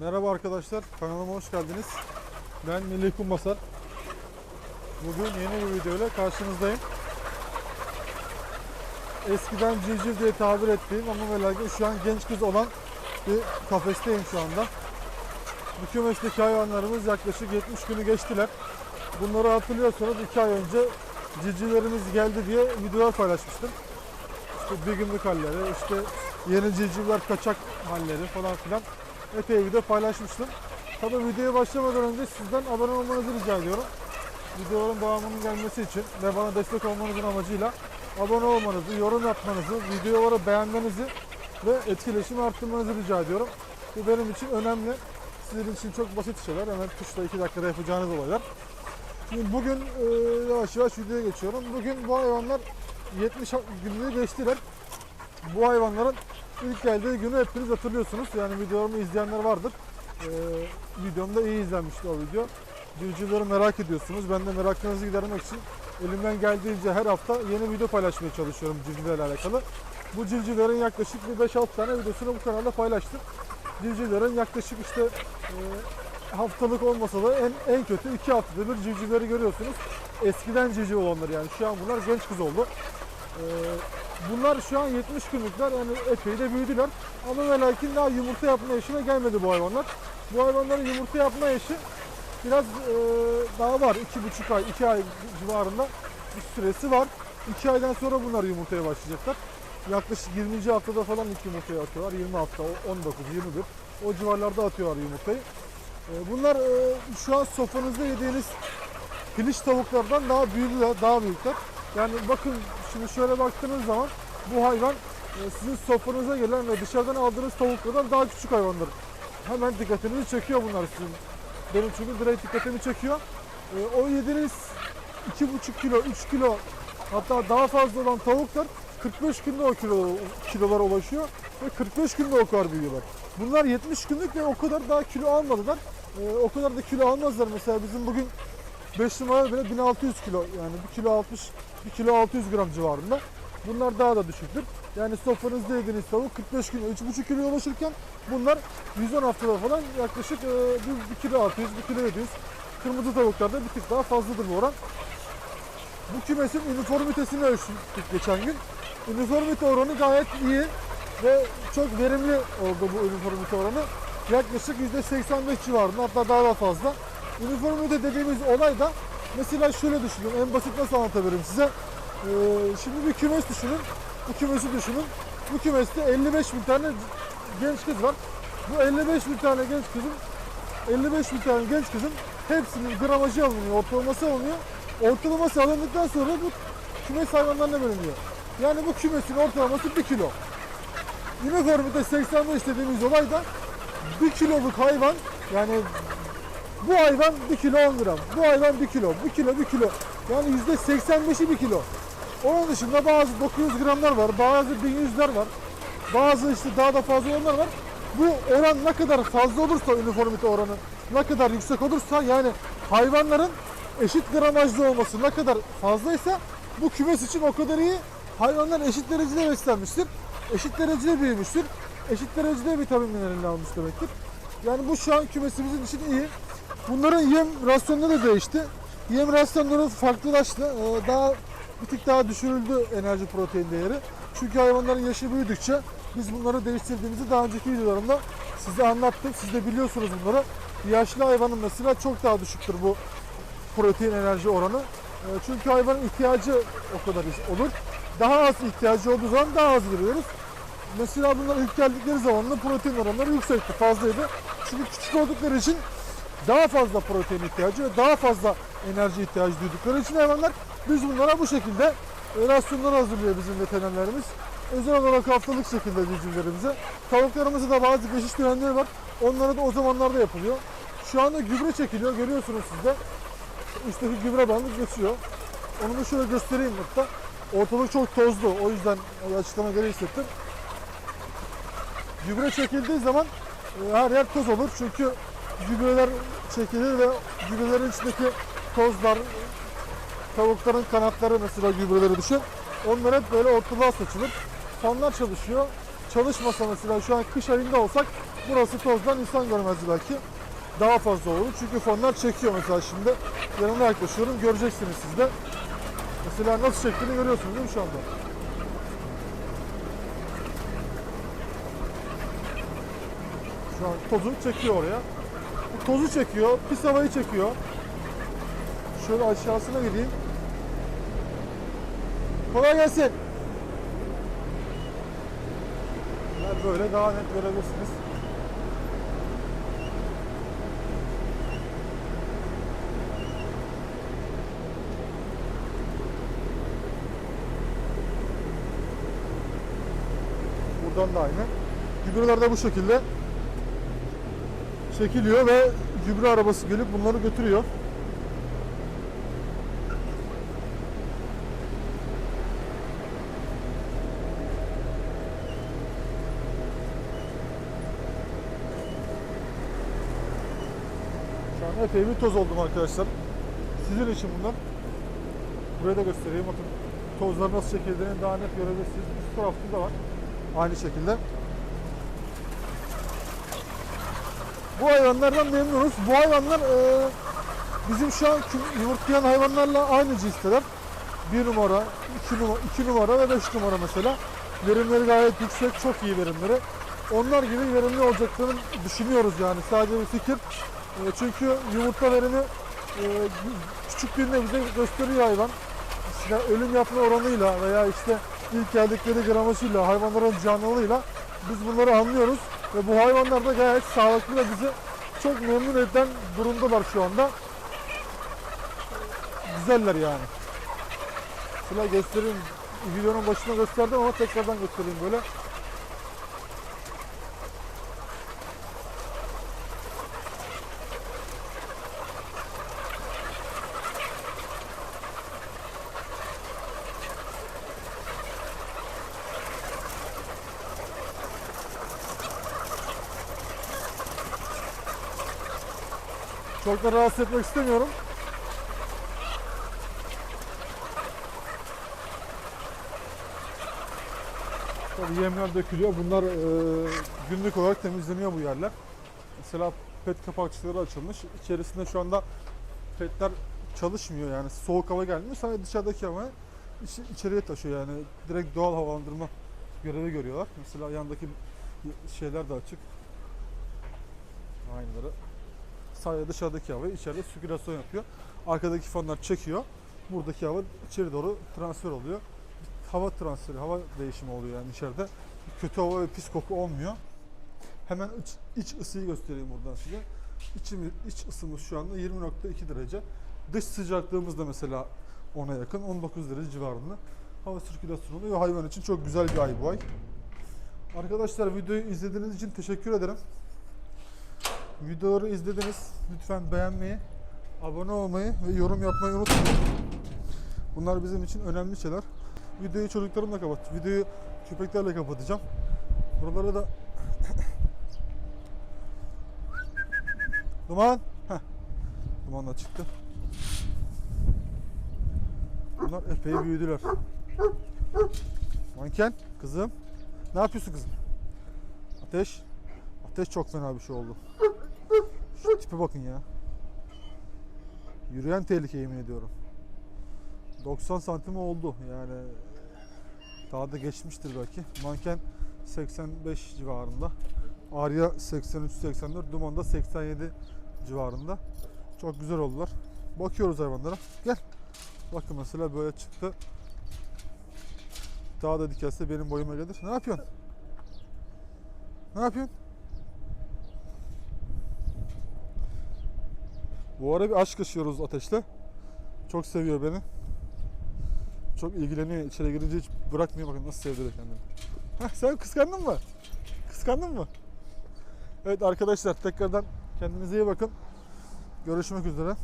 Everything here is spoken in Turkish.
Merhaba arkadaşlar, kanalıma hoş geldiniz. Ben Melih Kumbasar. Bugün yeni bir videoyla karşınızdayım. Eskiden civciv diye tabir ettiğim ama ve şu an genç kız olan bir kafesteyim şu anda. Bu kümesteki hayvanlarımız yaklaşık 70 günü geçtiler. Bunları hatırlıyorsanız 2 ay önce civcivlerimiz geldi diye videolar paylaşmıştım. İşte bir günlük halleri, işte yeni civcivler kaçak halleri falan filan epey video paylaşmıştım. Tabii videoya başlamadan önce sizden abone olmanızı rica ediyorum. Videoların devamının gelmesi için ve bana destek olmanızın amacıyla abone olmanızı, yorum yapmanızı, videoları beğenmenizi ve etkileşimi arttırmanızı rica ediyorum. Bu benim için önemli. Sizin için çok basit şeyler. Hemen tuşla 2 dakikada yapacağınız olaylar. Şimdi bugün e, yavaş yavaş videoya geçiyorum. Bugün bu hayvanlar 70 günlüğü geçtiler. Bu hayvanların ilk geldiği günü hepiniz hatırlıyorsunuz. Yani videolarımı izleyenler vardır. Ee, videomda iyi izlenmişti o video. Civcivleri merak ediyorsunuz. Ben de meraklarınızı gidermek için elimden geldiğince her hafta yeni video paylaşmaya çalışıyorum civcivlerle alakalı. Bu civcivlerin yaklaşık bir 5-6 tane videosunu bu kanalda paylaştım. Civcivlerin yaklaşık işte e, haftalık olmasa da en, en kötü 2 haftada bir civcivleri görüyorsunuz. Eskiden civciv olanlar yani. Şu an bunlar genç kız oldu. Ee, bunlar şu an 70 günlükler yani epey de büyüdüler. Ama ve lakin daha yumurta yapma yaşına gelmedi bu hayvanlar. Bu hayvanların yumurta yapma yaşı biraz e, daha var. 2,5 ay, 2 ay civarında bir süresi var. 2 aydan sonra bunlar yumurtaya başlayacaklar. Yaklaşık 20. haftada falan ilk yumurtayı atıyorlar. 20 hafta, 19, 21 o civarlarda atıyorlar yumurtayı. E, bunlar e, şu an sofranızda yediğiniz piliç tavuklardan daha büyüdüler, daha büyükler. Yani bakın şimdi şöyle baktığınız zaman bu hayvan e, sizin sofranıza gelen ve dışarıdan aldığınız tavuklardan daha küçük hayvanlar. Hemen dikkatinizi çekiyor bunlar sizin. Benim çünkü direkt dikkatimi çekiyor. E, o yediğiniz 2,5 kilo, 3 kilo hatta daha fazla olan tavuklar 45 günde o kilo, kilolara ulaşıyor ve 45 günde o kadar büyüyorlar. Bunlar 70 günlük ve o kadar daha kilo almadılar. E, o kadar da kilo almazlar. Mesela bizim bugün 5 numara bile 1600 kilo yani 1 kilo 60 1 kilo 600 gram civarında. Bunlar daha da düşüktür. Yani sofranızda yediğiniz tavuk 45 kilo 3,5 kilo ulaşırken bunlar 110 haftada falan yaklaşık e, 1, kilo 600 1 kilo 700 kırmızı tavuklarda bir tık daha fazladır bu oran. Bu kümesin üniformitesini ölçtük geçen gün. Üniformite oranı gayet iyi ve çok verimli oldu bu üniformite oranı. Yaklaşık %85 civarında hatta daha da fazla. Üniformite dediğimiz olay da mesela şöyle düşünün en basit nasıl anlatabilirim size. Ee, şimdi bir kümes düşünün. Bu kümesi düşünün. Bu kümeste 55 bin tane genç kız var. Bu 55 bin tane genç kızın 55 bin tane genç kızın hepsinin gramajı alınıyor, ortalaması alınıyor. Ortalaması alındıktan sonra bu kümes hayvanlarına bölünüyor. Yani bu kümesin ortalaması 1 kilo. Üniformite 85 dediğimiz olay da 1 kiloluk hayvan yani bu hayvan 1 kilo 10 gram. Bu hayvan 1 kilo. 1 kilo 1 kilo. Yani %85'i 1 kilo. Onun dışında bazı 900 gramlar var. Bazı 1100'ler var. Bazı işte daha da fazla olanlar var. Bu oran ne kadar fazla olursa üniformite oranı ne kadar yüksek olursa yani hayvanların eşit gramajlı olması ne kadar fazlaysa bu kümes için o kadar iyi. Hayvanlar eşit derecede beslenmiştir. Eşit derecede büyümüştür. Eşit derecede vitamin mineralini almış demektir. Yani bu şu an kümesimizin için iyi. Bunların yem rasyonları da değişti. Yem rasyonları farklılaştı. Ee, Daha bir tık daha düşürüldü enerji protein değeri. Çünkü hayvanların yaşı büyüdükçe biz bunları değiştirdiğimizi daha önceki videolarımda size anlattım. Siz de biliyorsunuz bunları. Yaşlı hayvanın mesela çok daha düşüktür bu protein enerji oranı. Ee, Çünkü hayvanın ihtiyacı o kadar olur. Daha az ihtiyacı olduğu zaman daha az veriyoruz. Mesela bunlar ilk geldikleri zaman protein oranları yüksekti, fazlaydı. Çünkü küçük oldukları için daha fazla protein ihtiyacı ve daha fazla enerji ihtiyacı duydukları için hayvanlar biz bunlara bu şekilde e, rasyonlar hazırlıyor bizim veterinerlerimiz. Özel olarak haftalık şekilde civcivlerimize. Tavuklarımızda da bazı geçiş törenleri var. Onlara da o zamanlarda yapılıyor. Şu anda gübre çekiliyor. Görüyorsunuz siz de. Üstteki gübre bandı geçiyor. Onu da şöyle göstereyim hatta. Ortalık çok tozlu. O yüzden açıklama gereği hissettim. Gübre çekildiği zaman e, her yer toz olur. Çünkü gübreler çekilir ve gübrelerin içindeki tozlar, tavukların kanatları mesela gübreleri düşer. Onlar hep böyle ortalığa saçılır. Fanlar çalışıyor. çalışmasa mesela şu an kış ayında olsak burası tozdan insan görmezdi belki. Daha fazla olur. Çünkü fonlar çekiyor mesela şimdi. Yanına yaklaşıyorum. Göreceksiniz siz de. Mesela nasıl çektiğini görüyorsunuz değil mi şu anda? Şu an tozu çekiyor oraya. Tozu çekiyor, pis havayı çekiyor. Şöyle aşağısına gideyim. Kolay gelsin. Yani böyle daha net görebilirsiniz. Buradan da aynı. Gübreler de bu şekilde çekiliyor ve gübre arabası gelip bunları götürüyor. Şu an epey bir toz oldum arkadaşlar. Sizin için bunlar. Buraya da göstereyim. Bakın tozlar nasıl çekildiğini daha net görebilirsiniz. Üst tarafta da var. Aynı şekilde. Bu hayvanlardan memnunuz. Bu hayvanlar e, bizim şu an yumurtlayan hayvanlarla aynı cinsteler. 1 numara, 2 numara, 2 numara ve 5 numara mesela. Verimleri gayet yüksek, çok iyi verimleri. Onlar gibi verimli olacaklarını düşünüyoruz yani. Sadece bir fikir. E, çünkü yumurta verimi e, küçüklüğünde bize gösteriyor hayvan. İşte ölüm yapma oranıyla veya işte ilk geldikleri gramajıyla, hayvanların canlılığıyla biz bunları anlıyoruz. Ve bu hayvanlar da gayet sağlıklı ve bizi çok memnun eden durumdalar şu anda. Güzeller yani. Şöyle göstereyim. Videonun başına gösterdim ama tekrardan göstereyim böyle. Çok da rahatsız etmek istemiyorum. Tabii yemler dökülüyor. Bunlar e, günlük olarak temizleniyor bu yerler. Mesela pet kapakçıları açılmış. İçerisinde şu anda petler çalışmıyor yani soğuk hava gelmiyor. Sadece dışarıdaki hava içi, içeriye taşıyor yani direkt doğal havalandırma görevi görüyorlar. Mesela yandaki şeyler de açık. Aynıları. Sadece dışarıdaki havayı içeride sirkülasyon yapıyor. Arkadaki fanlar çekiyor. Buradaki hava içeri doğru transfer oluyor. Hava transferi, hava değişimi oluyor yani içeride. Kötü hava ve pis koku olmuyor. Hemen iç, iç ısıyı göstereyim buradan size. İçimiz, iç ısımız şu anda 20.2 derece. Dış sıcaklığımız da mesela ona yakın 19 derece civarında. Hava sirkülasyonu oluyor hayvan için çok güzel bir ay bu ay. Arkadaşlar videoyu izlediğiniz için teşekkür ederim. Videoları izlediniz. Lütfen beğenmeyi, abone olmayı ve yorum yapmayı unutmayın. Bunlar bizim için önemli şeyler. Videoyu çocuklarımla kapat. Videoyu köpeklerle kapatacağım. Buralara da Duman. Heh. Duman da çıktı. Bunlar epey büyüdüler. Manken, kızım. Ne yapıyorsun kızım? Ateş. Ateş çok fena bir şey oldu. Tipe bakın ya. Yürüyen tehlike yemin ediyorum. 90 santim oldu yani. Daha da geçmiştir belki. Manken 85 civarında. Arya 83-84, Duman da 87 civarında. Çok güzel oldular. Bakıyoruz hayvanlara. Gel. Bakın mesela böyle çıktı. Daha da dikelse benim boyuma gelir. Ne yapıyorsun? Ne yapıyorsun? Bu ara bir aşk yaşıyoruz ateşle. Çok seviyor beni. Çok ilgileniyor. İçeri girince hiç bırakmıyor. Bakın nasıl sevdi kendini. Heh, sen kıskandın mı? Kıskandın mı? Evet arkadaşlar tekrardan kendinize iyi bakın. Görüşmek üzere.